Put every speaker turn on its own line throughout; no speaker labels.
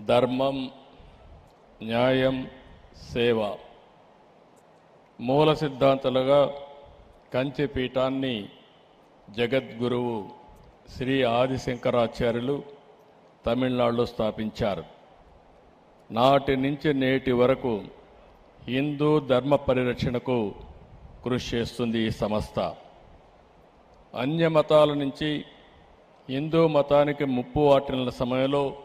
ధర్మం న్యాయం సేవ. మూల సిద్ధాంతాలుగా కంచి పీఠాన్ని జగద్గురువు శ్రీ ఆదిశంకరాచార్యులు తమిళనాడులో స్థాపించారు. నాటి నుంచి నేటి వరకు హిందూ ధర్మ పరిరక్షణకు కృషి చేస్తుంది ఈ సంస్థ. అన్య మతాల నుంచి హిందూ మతానికి ముప్పు వాటిన సమయంలో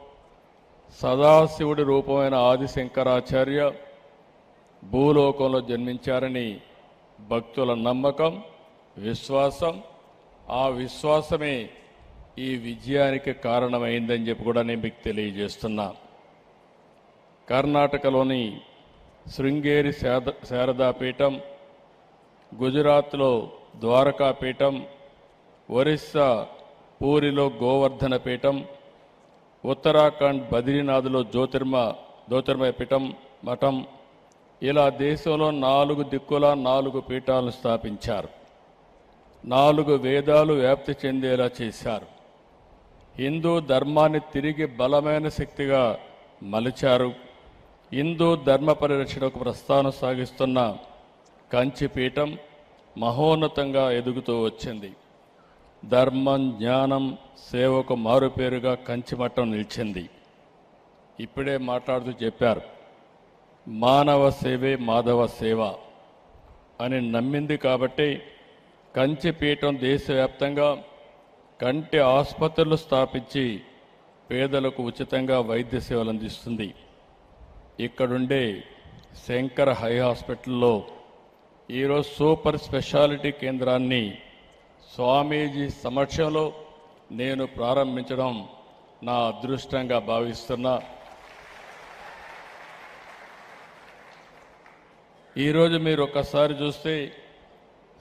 సదాశివుడి రూపమైన ఆదిశంకరాచార్య భూలోకంలో జన్మించారని భక్తుల నమ్మకం విశ్వాసం. ఆ విశ్వాసమే ఈ విజయానికి కారణమైందని చెప్పి కూడా నేను మీకు తెలియజేస్తున్నా. కర్ణాటకలోని శృంగేరి శారద శారదాపీఠం గుజరాత్లో ద్వారకాపీఠం ఒరిస్సా పూరిలో గోవర్ధన పీఠం ఉత్తరాఖండ్ బద్రీనాథ్లో జ్యోతిర్మ జ్యోతిర్మయ పీఠం మఠం. ఇలా దేశంలో నాలుగు దిక్కుల నాలుగు పీఠాలను స్థాపించారు. నాలుగు వేదాలు వ్యాప్తి చెందేలా చేశారు. హిందూ ధర్మాన్ని తిరిగి బలమైన శక్తిగా మలిచారు. హిందూ ధర్మ పరిరక్షణకు ప్రస్థానం సాగిస్తున్న కంచి పీఠం మహోన్నతంగా ఎదుగుతూ వచ్చింది. ధర్మం జ్ఞానం సేవకు మారుపేరుగా కంచిమట్టం నిలిచింది. ఇప్పుడే మాట్లాడుతూ చెప్పారు మానవ సేవే మాధవ సేవ అని నమ్మింది కాబట్టి కంచిపీఠం దేశవ్యాప్తంగా కంటి ఆసుపత్రులు స్థాపించి పేదలకు ఉచితంగా వైద్య సేవలు అందిస్తుంది. ఇక్కడుండే శంకర్ హై హాస్పిటల్లో ఈరోజు సూపర్ స్పెషాలిటీ కేంద్రాన్ని స్వామీజీ సమక్షంలో నేను ప్రారంభించడం నా అదృష్టంగా భావిస్తున్నా. ఈరోజు మీరు ఒక్కసారి చూస్తే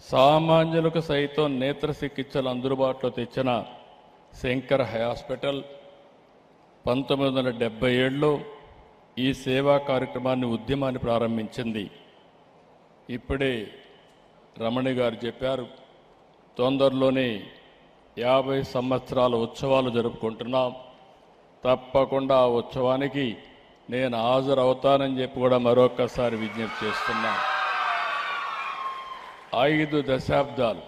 సామాన్యులకు సైతం నేత్ర చికిత్సలు అందుబాటులో తెచ్చిన శంకర్ హై హాస్పిటల్ పంతొమ్మిది వందల డెబ్బై ఏడులో ఈ సేవా కార్యక్రమాన్ని ఉద్యమాన్ని ప్రారంభించింది. ఇప్పుడే రమణి గారు చెప్పారు తొందరలోనే యాభై సంవత్సరాల ఉత్సవాలు జరుపుకుంటున్నాం. తప్పకుండా ఆ ఉత్సవానికి నేను హాజరవుతానని చెప్పి కూడా మరొక్కసారి విజ్ఞప్తి చేస్తున్నా. ఐదు దశాబ్దాలు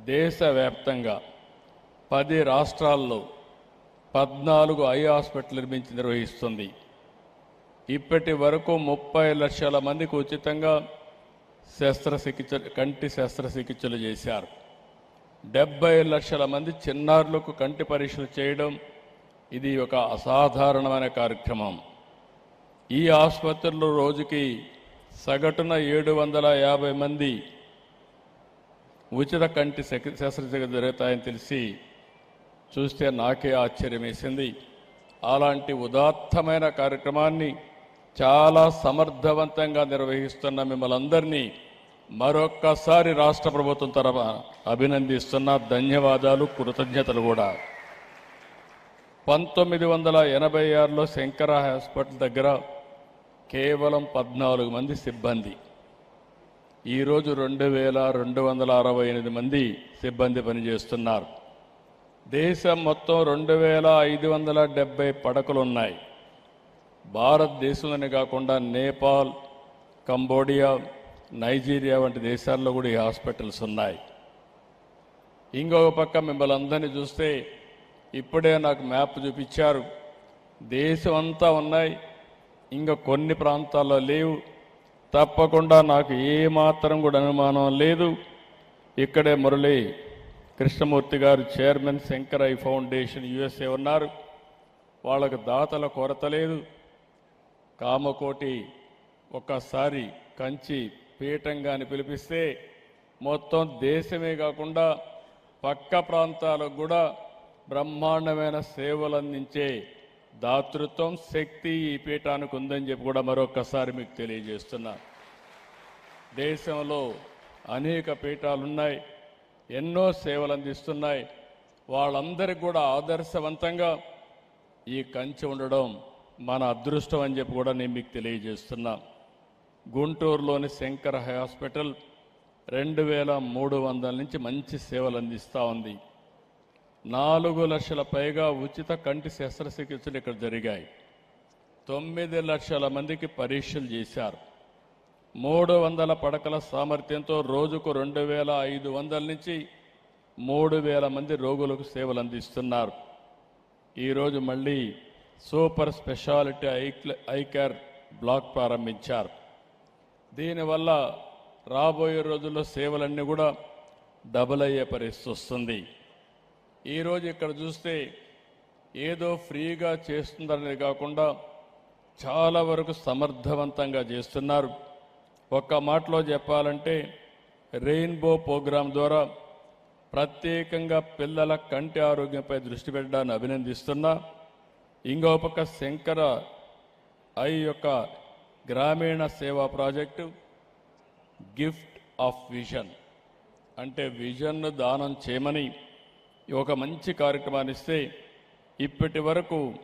దేశవ్యాప్తంగా పది రాష్ట్రాల్లో పద్నాలుగు ఐ హాస్పిటల్ నిర్మించి నిర్వహిస్తుంది. ఇప్పటి వరకు ముప్పై లక్షల మందికి ఉచితంగా శస్త్రచికిత్స కంటి శస్త్రచికిత్సలు చేశారు. డెబ్బై లక్షల మంది చిన్నారులకు కంటి పరీక్షలు చేయడం ఇది ఒక అసాధారణమైన కార్యక్రమం. ఈ ఆసుపత్రిలో రోజుకి సగటున ఏడు వందల యాభై మంది ఉచిత కంటి శస్త్రచికిత్స జరుగుతాయని తెలిసి చూస్తే నాకే ఆశ్చర్యం వేసింది అలాంటి ఉదాత్తమైన కార్యక్రమాన్ని చాలా సమర్థవంతంగా నిర్వహిస్తున్న మిమ్మల్ని అందరినీ మరొక్కసారి రాష్ట్ర ప్రభుత్వం తరఫున అభినందిస్తున్న. ధన్యవాదాలు కృతజ్ఞతలు కూడా. పంతొమ్మిది వందల ఎనభై ఆరులో శంకర హాస్పిటల్ దగ్గర కేవలం పద్నాలుగు మంది సిబ్బంది. ఈరోజు రెండు వేల రెండు వందల అరవై ఎనిమిది మంది సిబ్బంది పనిచేస్తున్నారు. దేశం మొత్తం రెండు వేల ఐదు వందల డెబ్బై పడకలు ఉన్నాయి భారతదేశంలోనే కాకుండా నేపాల్ కంబోడియా నైజీరియా వంటి దేశాల్లో కూడా ఈ హాస్పిటల్స్ ఉన్నాయి. ఇంకొక పక్క మిమ్మల్ని అందరినీ చూస్తే ఇప్పుడే నాకు మ్యాప్ చూపించారు. దేశం అంతా ఉన్నాయి. ఇంకా కొన్ని ప్రాంతాల్లో లేవు. తప్పకుండా నాకు ఏమాత్రం కూడా అనుమానం లేదు. ఇక్కడే Murali Krishnamurthy garu chairman Shankar eye foundation USA ఉన్నారు. వాళ్ళకు దాతల కొరత లేదు. కామకోటి ఒక్కసారి కంచి పీఠంగాని పిలిపిస్తే మొత్తం దేశమే కాకుండా పక్క ప్రాంతాలకు కూడా బ్రహ్మాండమైన సేవలు అందించే దాతృత్వం శక్తి ఈ పీఠానికి ఉందని చెప్పి కూడా మరొకసారి మీకు తెలియజేస్తున్నా. దేశంలో అనేక పీఠాలున్నాయి ఎన్నో సేవలు అందిస్తున్నాయి వాళ్ళందరికీ కూడా ఆదర్శవంతంగా ఈ కంచి ఉండడం మన అదృష్టం అని చెప్పి కూడా నేను మీకు తెలియజేస్తున్నా. గుంటూరులోని శంకర్ హాస్పిటల్ రెండు వేల మూడు వందల నుంచి మంచి సేవలు అందిస్తూ ఉంది. నాలుగు లక్షల పైగా ఉచిత కంటి శస్త్రచికిత్సలు ఇక్కడ జరిగాయి. తొమ్మిది లక్షల మందికి పరీక్షలు చేశారు. మూడు వందల పడకల సామర్థ్యంతో రోజుకు రెండు వేల ఐదు వందల నుంచి మూడు వేల మంది రోగులకు సేవలు అందిస్తున్నారు. ఈరోజు మళ్ళీ super speciality eye care block ప్రారంభించారు. దీనివల్ల రాబోయే రోజుల్లో సేవలన్నీ కూడా డబుల్ అయ్యే పరిస్థితి వస్తుంది. ఈరోజు ఇక్కడ చూస్తే ఏదో ఫ్రీగా చేస్తుందనేది కాకుండా చాలా వరకు సమర్థవంతంగా చేస్తున్నారు. ఒక్క మాటలో చెప్పాలంటే రెయిన్బో ప్రోగ్రాం ద్వారా ప్రత్యేకంగా పిల్లల కంటి ఆరోగ్యంపై దృష్టి పెట్టడాన్ని అభినందిస్తున్నా. ఇంకో పక్క శంకర ఐ యొక్క గ్రామీణ సేవా ప్రాజెక్టు గిఫ్ట్ ఆఫ్ విజన్. అంటే విజన్ను దానం చేయమని ఒక మంచి కార్యక్రమాన్ని ఇస్తే ఇప్పటి వరకు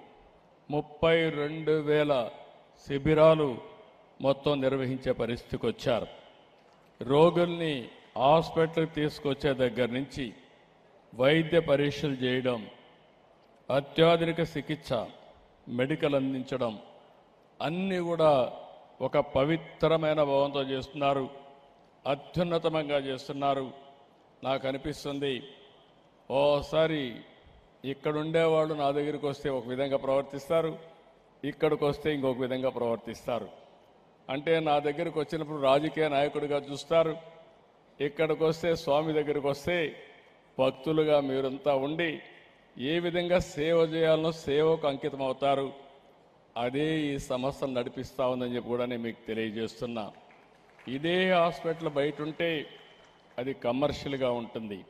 ముప్పై రెండు వేల శిబిరాలు మొత్తం నిర్వహించే పరిస్థితికి వచ్చారు. రోగుల్ని హాస్పిటల్కి తీసుకొచ్చే దగ్గర నుంచి వైద్య పరీక్షలు చేయడం అత్యాధునిక చికిత్స మెడికల్ అందించడం అన్నీ కూడా ఒక పవిత్రమైన భావంతో చేస్తున్నారు. అత్యున్నతమంగా చేస్తున్నారు. నాకు అనిపిస్తుంది ఓసారి ఇక్కడ ఉండేవాళ్ళు నా దగ్గరికి వస్తే ఒక విధంగా ప్రవర్తిస్తారు ఇక్కడికి వస్తే ఇంకొక విధంగా ప్రవర్తిస్తారు. అంటే నా దగ్గరికి వచ్చినప్పుడు రాజకీయ నాయకుడిగా చూస్తారు ఇక్కడికి వస్తే స్వామి దగ్గరికి వస్తే భక్తులుగా మీరంతా ఉండి ఏ విధంగా సేవ చేయాలనో సేవకు అంకితం అవుతారు అదే ఈ సంస్థను నడిపిస్తూ ఉందని చెప్పి కూడా నేను మీకు తెలియజేస్తున్నా. ఇదే హాస్పిటల్ బయట ఉంటే అది కమర్షియల్గా ఉంటుంది.